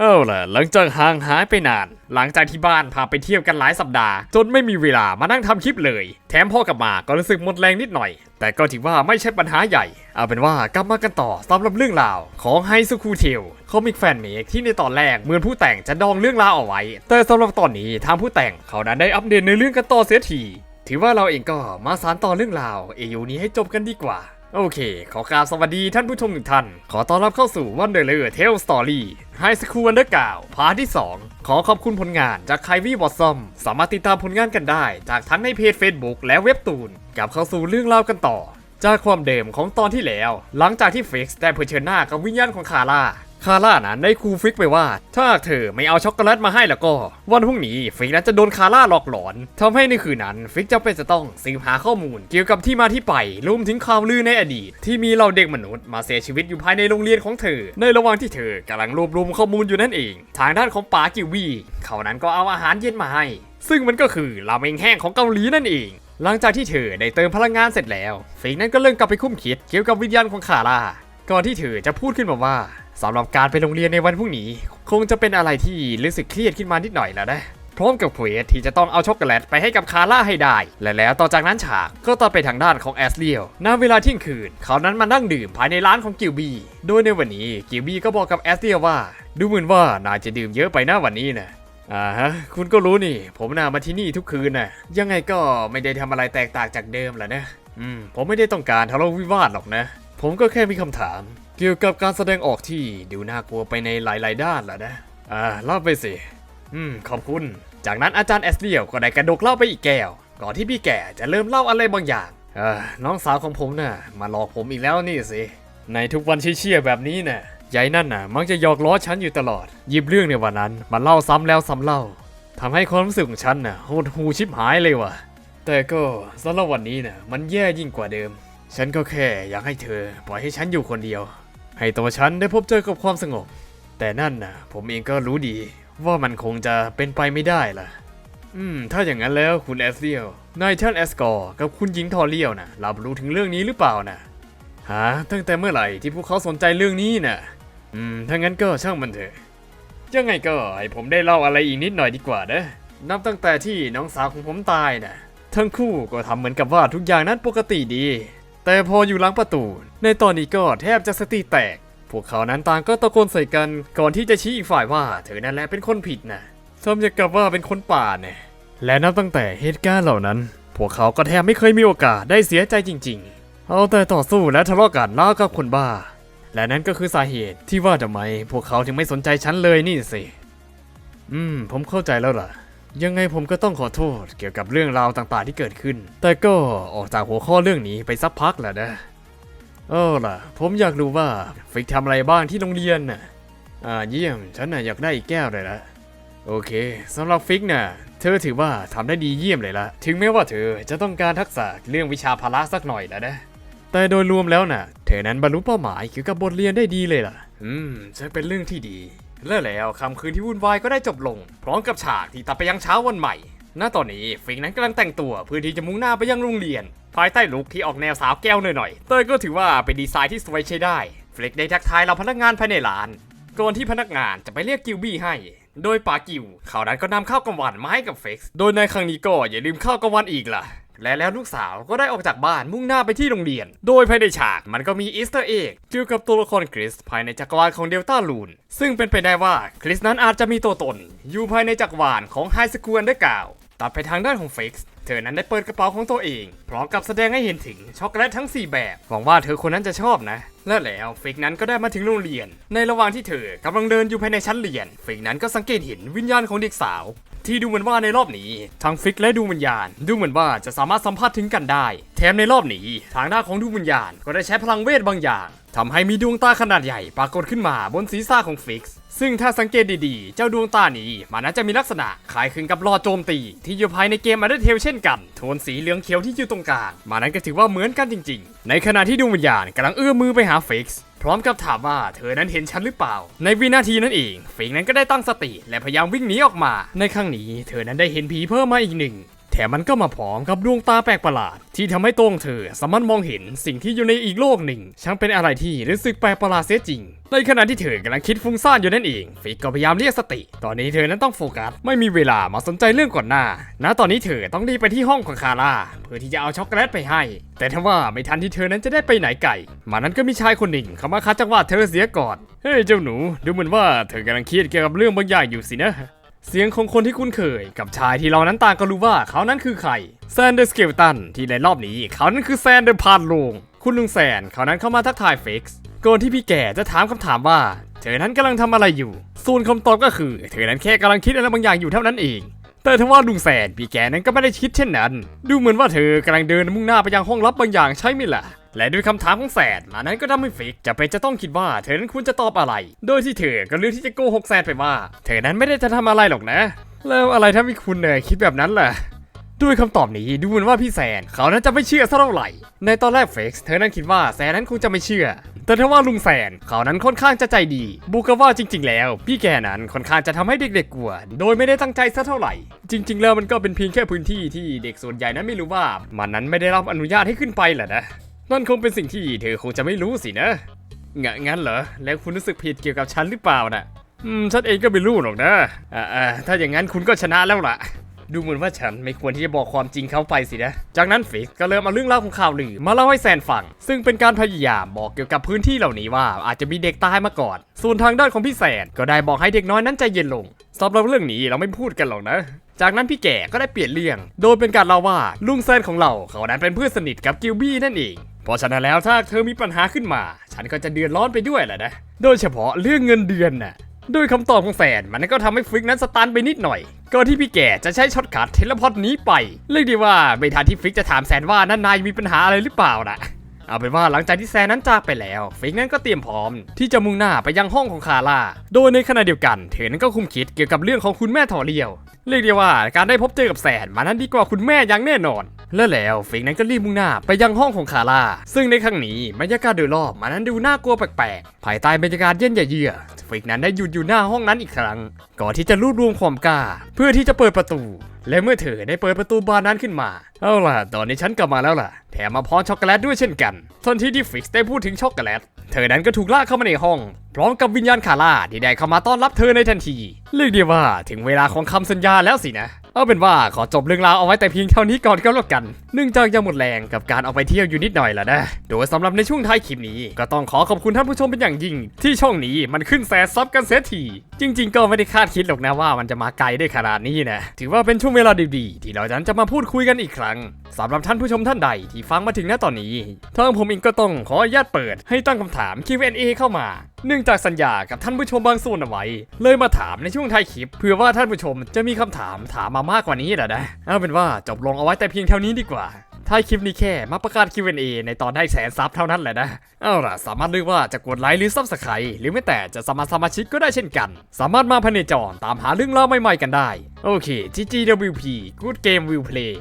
เอาล่ะหลังจากห่างหายไปนาน หลังจากที่บ้านพาไปเที่ยวกันหลายสัปดาห์ จนไม่มีเวลามานั่งทำคลิปเลย แถมพ่อกลับมาก็รู้สึกหมดแรงนิดหน่อย แต่ก็ถือว่าไม่ใช่ปัญหาใหญ่ เอาเป็นว่ากลับมากันต่อสำหรับเรื่องราว ของไฮสคูเทลคอมิกแฟนเมกที่ในตอนแรกเหมือนผู้แต่งจะดองเรื่องราวเอาไว้ แต่สำหรับตอนนี้ทางผู้แต่งเขานั้นได้อัปเดตในเรื่องกันต่อเสียทีถือว่าเราเองก็มาสานต่อเรื่องราวเอยูนี้ให้จบกันดีกว่า โอเค ขอกราบสวัสดีท่านผู้ชมทุกท่าน ขอต้อนรับเข้าสู่วันเดอร์เลอร์เทลสตอรี่ไฮสคูลวันเดอร์กาวพาร์ทที่ 2 ขอขอบคุณผลงานจากไควี่วอสซอม สามารถติดตามผลงานกันได้ จากทั้งในเพจ Facebook และเว็บตูนกลับเข้าสู่เรื่องราวกันต่อ จากความเดิมของตอนที่แล้ว หลังจากที่เฟกซ์ได้เผชิญหน้ากับวิญญาณของคาร่า คาร่านั้นได้คูฟิกไปว่า ถ้าเธอไม่เอาช็อกโกแลตมาให้แล้วก็ วันพรุ่งนี้ฟิกนั้นจะโดนคาร่าหลอกหลอนทำให้ในคืนนั้นฟิกจำเป็นจะต้องสืบหาข้อมูล เกี่ยวกับที่มาที่ไปรวมถึงข่าวลือในอดีต ที่มีเหล่าเด็กมนุษย์มาเสียชีวิตอยู่ภายในโรงเรียนของเธอ ในระหว่างที่เธอกำลังรวบรวมข้อมูลอยู่นั่นเอง ทางด้านของป๋ากิวี่เขานั้นก็เอาอาหารเย็นมาให้ ซึ่งมันก็คือราเมงแห้งของเกาหลีนั่นเองหลังจากที่เธอได้เติมพลังงานเสร็จแล้วฟิกนั้นก็เริ่มกลับไปคุ้มคิดเกี่ยวกับวิญญาณของคาร่าก่อนที่เธอจะพูดขึ้นมาว่า สำหรับการไปโรงเรียนในวันพรุ่งนี้ คงจะเป็นอะไรที่รู้สึกเครียดขึ้นมานิดหน่อยแล้วนะพร้อมกับเควสที่จะต้องเอาช็อกโกแลตไปให้กับคาร่าให้ได้ และแล้วต่อจากนั้นฉากก็ต่อไปทางด้านของแอสเลียวณเวลาเที่ยงคืน เขานั้นมานั่งดื่มภายในร้านของกิวบี้ โดยในวันนี้กิวบี้ก็บอกกับแอสเลียวว่า ดูเหมือนว่านายจะดื่มเยอะไปนะวันนี้นะอ่าฮะ คุณก็รู้นี่ ผมน่ามาที่นี่ทุกคืนนะยังไงก็ไม่ได้ทำอะไรแตกต่างจากเดิมแหละนะ อืม ผมไม่ได้ต้องการทะเลาะวิวาทหรอกนะ ผมก็แค่มีคำถาม เกี่ยวกับการแสดงออกที่ดูน่ากลัวไปในหลาย ๆ ด้านแหละนะ อ่าเล่าไปสิ อืม ขอบคุณ จากนั้นอาจารย์แอสเลียวก็ได้กระดกเหล้าไปอีกแก้ว ก่อนที่พี่แก่จะเริ่มเล่าอะไรบางอย่างเออน้องสาวของผมน่ะ มาหลอกผมอีกแล้วนี่สิ ในทุกวันเชี่ยๆแบบนี้น่ะยายนั่นน่ะ มักจะหยอกล้อฉันอยู่ตลอดหยิบเรื่องในวันนั้นมาเล่าซ้ำแล้วซ้ำเล่าทำให้ความรู้สึกของฉันน่ะโหดหูชิบหายเลยว่ะ แต่ก็สำหรับวันนี้น่ะ มันแย่ยิ่งกว่าเดิม ฉันก็แค่อยากให้เธอ ปล่อยให้ฉันอยู่คนเดียว ให้ตัวฉันได้พบเจอกับความสงบ แต่นั่นน่ะผมเองก็รู้ดี ว่ามันคงจะเป็นไปไม่ได้ล่ะ อืม ถ้าอย่างนั้นแล้วคุณแอสเซียลนายท่านแอสกอร์กับคุณหญิงทอเลียวนะรับรู้ถึงเรื่องนี้หรือเปล่านะฮะตั้งแต่เมื่อไหร่ที่พวกเขาสนใจเรื่องนี้น่ะ อืม ถ้างั้นก็ช่างมันเถอะ ยังไงก็ให้ผมได้เล่าอะไรอีกนิดหน่อยดีกว่านะนับตั้งแต่ที่น้องสาวของผมตายน่ะทั้งคู่ก็ทำเหมือนกับว่าทุกอย่างนั้นปกติดี แต่พออยู่หลังประตู ในตอนนี้ก็แทบจะสติแตก พวกเขานั้นต่างก็ตะโกนใส่กันก่อนที่จะชี้อีกฝ่ายว่าเธอนั่นแหละเป็นคนผิดนะสมจะกับว่าเป็นคนป่าเนี่ยและนับตั้งแต่เหตุการณ์เหล่านั้น พวกเขาก็แทบไม่เคยมีโอกาสได้เสียใจจริง ๆ เอาแต่ต่อสู้และทะเลาะกันล่ากับคนบ้า และนั่นก็คือสาเหตุที่ว่าทำไม พวกเขาถึงไม่สนใจฉันเลยนี่สิอืม ผมเข้าใจแล้วล่ะ ยังไงผมก็ต้องขอโทษเกี่ยวกับเรื่องราวต่างๆที่เกิดขึ้น แต่ก็ออกจากหัวข้อเรื่องนี้ไปสักพักแล้วนะ เออล่ะ ผมอยากรู้ว่าฟิกทำอะไรบ้างที่โรงเรียนน่ะ อ่าเยี่ยม ฉันน่ะอยากได้อีกแก้วเลยละโอเคสำหรับฟิกน่ะ เธอถือว่าทำได้ดีเยี่ยมเลยละถึงแม้ว่าเธอจะต้องการทักษะเรื่องวิชาพละสักหน่อยแล้วนะ แต่โดยรวมแล้วน่ะ เธอนั้นบรรลุเป้าหมายเกี่ยวกับบทเรียนได้ดีเลยล่ะ อืมจะเป็นเรื่องที่ดี และแล้วคำคืนที่วุ่นวายก็ได้จบลง พร้อมกับฉากที่ตัดไปยังเช้าวันใหม่ ณตอนนี้ฟิงนั้นกำลังแต่งตัวเพื่อที่จะมุ่งหน้าไปยังโรงเรียน ภายใต้ลุคที่ออกแนวสาวแก้วหน่อยๆเต้ยก็ถือว่าเป็นดีไซน์ที่สวยใช้ได้ฟลิกได้ทักทายเราพนักงานภายในร้านก่อนที่พนักงานจะไปเรียกกิวบี้ให้ โดยปากิวเขานั้นก็นำข้าวกลางวันมาให้กับเฟกซ์โดยในครั้งนี้ก็อย่าลืมข้าวกลางวันอีกล่ะ และแล้วลูกสาวก็ได้ออกจากบ้านมุ่งหน้าไปที่โรงเรียน โดยภายในฉากมันก็มีอีสเตอร์เอ็กเกี่ยวกับตัวละครคริสภายในจักรวาลของเดลต้าลูน ซึ่งเป็นไปได้ว่าคริสนั้นอาจจะมีตัวตน อยู่ภายในจักรวาลของไฮสคูลด้วยกาว ตัดไปทางด้านของเฟกซ์เธอนั้นได้เปิดกระเป๋าของตัวเอง พร้อมกับแสดงให้เห็นถึงช็อกโกแลตทั้ง 4 แบบ หวังว่าเธอคนนั้นจะชอบนะ และแล้วเฟกนั้นก็ได้มาถึงโรงเรียน ในระหว่างที่เธอกำลังเดินอยู่ภายในชั้นเรียน เฟกนั้นก็สังเกตเห็นวิญญาณของเด็กสาว ที่ดูเหมือนว่าในรอบนี้ทั้งฟิกและดูวิญญาณ ดูเหมือนว่าจะสามารถสัมผัสถึงกันได้ แถมในรอบนี้ทางด้านของดูวิญญาณก็ได้ใช้พลังเวทบางอย่าง ทำให้มีดวงตาขนาดใหญ่ปรากฏขึ้นมาบนศีรษะของฟิกซ์ซึ่งถ้าสังเกตดีๆ เจ้าดวงตานี้มันน่าจะมีลักษณะคล้ายคลึงกับลอโจมตี ที่อยู่ภายในเกม Undertale เช่นกัน โทนสีเหลืองเขียวที่อยู่ตรงกลางมันนั้นก็ถือว่าเหมือนกันจริงๆ ในขณะที่ดวงวิญญาณกำลังเอื้อมมือไปหาฟิกซ์พร้อมกับถามว่าเธอนั้นเห็นฉันหรือเปล่า ในวินาทีนั้นเองฟิกซ์นั้นก็ได้ตั้งสติ และพยายามวิ่งหนีออกมา ในครั้งนี้เธอนั้นได้เห็นผีเพิ่มมาอีกหนึ่ง ถแถมมันก็มาพร้อมกับดวงตาแปลกประหลาด ที่ทำให้ตัวของเธอสามารถมองเห็นสิ่งที่อยู่ในอีกโลกหนึ่ง ช่างเป็นอะไรที่รู้สึกแปลกประหลาดเสียจริง ในขณะที่เธอกำลังคิดฟุ้งซ่านอยู่นั่นเอง ฟิกก็พยายามเรียกสติ ตอนนี้เธอนั้นต้องโฟกัส ไม่มีเวลามาสนใจเรื่องก่อนหน้าณตอนนี้เธอต้องรีบไปที่ห้องของคาร่าเพื่อที่จะเอาช็อกโกแลตไปให้ แต่ทว่าไม่ทันที่เธอนั้นจะได้ไปไหนไก่ มานั้นก็มีชายคนหนึ่งเข้ามาคัดจังหวะเธอเสียก่อนเฮ้ยเจ้าหนู ดูเหมือนว่าเธอกำลังเครียดเกี่ยวกับเรื่องบางอย่างอยู่สินะ เสียงของคนที่คุ้นเคยกับชายที่เรานั้นต่างก็รู้ว่าเขานั้นคือใครแซนเดอร์สเกลตันที่ในรอบนี้เขานั้นคือแซนเดอร์พานลงคุณลุงแซนเขานั้นเข้ามาทักทายเฟกซ์ก่อนที่พี่แก่จะถามคำถามว่า เธอนั้นกำลังทำอะไรอยู่ ส่วนคำตอบก็คือ เธอนั้นแค่กำลังคิดอะไรบางอย่างอยู่เท่านั้นเอง แต่ทว่าลุงแซนพี่แกนั้นก็ไม่ได้คิดเช่นนั้น ดูเหมือนว่าเธอกำลังเดินมุ่งหน้าไปยังห้องลับบางอย่างใช่ไหมล่ะ และด้วยคำถามของแซนมานั้นก็ทำให้ฟิกจะเป็นจะต้องคิดว่าเธอนั้นควรจะตอบอะไร โดยที่เธอก็เลือกที่จะโกหกแซนไปว่า เธอนั้นไม่ได้จะทำอะไรหรอกนะ แล้วอะไรถ้ามีคุณเนี่ยคิดแบบนั้นล่ะด้วยคำตอบนี้ดูเหมือนว่าพี่แซนเขานั้นจะไม่เชื่อสักเท่าไหร่ ในตอนแรกเฟกซ์เธอนั้นคิดว่าแซนนั้นคงจะไม่เชื่อ แต่ถ้าว่าลุงแซนเขานั้นค่อนข้างจะใจดีบุกว่าจริง ๆ แล้ว พี่แกนั้นค่อนข้างจะทำให้เด็กๆกลัว โดยไม่ได้ตั้งใจสักเท่าไหร่ จริง ๆ แล้วมันก็เป็นเพียงแค่พื้นที่ที่เด็กส่วนใหญ่นั้นไม่รู้ว่า มันนั้นไม่ได้รับอนุญาตให้ขึ้นไปแหละนะ นั่นคงเป็นสิ่งที่เธอคงจะไม่รู้สินะงะงั้นเหรอ แล้วคุณรู้สึกผิดเกี่ยวกับฉันหรือเปล่านะอืมฉันเองก็ไม่รู้หรอกนะอ่าถ้าอย่างนั้นคุณก็ชนะแล้วล่ะ ดูเหมือนว่าฉันไม่ควรที่จะบอกความจริงเขาไปสินะ จากนั้นฟิกก็เริ่มเอาเรื่องเล่าของข่าวลือมาเล่าให้แซนฟัง ซึ่งเป็นการพยายามบอกเกี่ยวกับพื้นที่เหล่านี้ว่า อาจจะมีเด็กตายมาก่อน ส่วนทางด้านของพี่แซนก็ได้บอกให้เด็กน้อยนั้นใจเย็นลงสำหรับเรื่องนี้เราไม่พูดกันหรอกนะ จากนั้นพี่แก่ก็ได้เปลี่ยนเรื่องโดยเป็นการเล่าว่าลุงแซนของเราเขานั้นเป็นเพื่อนสนิทกับกิลบี้นั่นเองเพราะฉะนั้นแล้วถ้าเธอมีปัญหาขึ้นมา ฉันก็จะเดือดร้อนไปด้วยแหละนะ โดยเฉพาะเรื่องเงินเดือนน่ะโดยคำตอบของแฟนมันก็ทำให้ฟริกนั้นสตันไปนิดหน่อยก่อนที่พี่แก่จะใช้ช็อตคัทเทเลพอร์ตหนี้ไป เรียกได้ว่าไม่ทันที่ฟริกจะถามแซนว่านั่นนายมีปัญหาอะไรหรือเปล่านะ เอาเป็นว่าหลังจากที่แซนนั้นจากไปแล้วฟิกนั้นก็เตรียมพร้อม ที่จะมุ่งหน้าไปยังห้องของคาร่า โดยในขณะเดียวกัน เธอนั้นก็คุมคิดเกี่ยวกับเรื่องของคุณแม่ถอเรียว เรียกได้ว่าการได้พบเจอกับแซนมันนั้นดีกว่าคุณแม่อย่างแน่นอน และแล้วฟิกนั้นก็รีบมุ่งหน้าไปยังห้องของคาร่า ซึ่งในครั้งนี้บรรยากาศโดยรอบมันนั้นดูน่ากลัวแปลกๆ ภายใต้บรรยากาศเย็นเยือกฟิกนั้นได้หยุดอยู่หน้าห้องนั้นอีกครั้ง ก่อนที่จะรวบรวมความกล้า เพื่อที่จะเปิดประตู และเมื่อเธอได้เปิดประตูบานนั้นขึ้นมา เอาล่ะ ตอนนี้ฉันกลับมาแล้วล่ะ แถมมาพร้อมช็อกโกแลตด้วยเช่นกันทันทีที่ฟิกซ์ได้พูดถึงช็อกโกแลต เธอนั้นก็ถูกลากเข้ามาในห้อง พร้อมกับวิญญาณคาร่าที่ได้เข้ามาต้อนรับเธอในทันที เรียกได้ว่าถึงเวลาของคำสัญญาแล้วสินะ เอาเป็นว่าขอจบเรื่องราวเอาไว้แต่เพียงเท่านี้ก่อนก็แล้วกันเนื่องจากยังหมดแรงกับการออกไปเที่ยวอยู่นิดหน่อยแล้วนะ โดยสำหรับในช่วงท้ายคลิปนี้ก็ต้องขอขอบคุณท่านผู้ชมเป็นอย่างยิ่ง ที่ช่องนี้มันขึ้นแสนซับกันเสียที จริง ๆ ก็ไม่ได้คาดคิดหรอกนะว่ามันจะมาไกลได้ขนาดนี้นะ ถือว่าเป็นช่วงเวลาดีๆ ที่เราจะมาพูดคุยกันอีกครั้ง สำหรับท่านผู้ชมท่านใดที่ฟังมาถึงณตอนนี้ทางผมเองก็ต้องขออนุญาตเปิดให้ตั้งคำถาม Q&A เข้ามาเนื่องจากสัญญากับท่านผู้ชมบางส่วนเอาไว้ เลยมาถามในช่วงท้ายคลิปเผื่อว่าท่านผู้ชมจะมีคำถามถามมามากกว่านี้แหละนะเอาเป็นว่าจบลงเอาไว้แต่เพียงเท่านี้ดีกว่าท้ายคลิปนี้แค่มาประกาศ Q&A ในตอนได้แสนซับเท่านั้นแหละนะ เอาล่ะ สามารถเลือกว่าจะกดไลค์หรือซับสไครต์หรือไม่แต่จะสมัครสมาชิกก็ได้เช่นกัน สามารถมาภายในจอตามหาเรื่องเล่าใหม่ๆกันได้ โอเค GGWP Good Game Will Play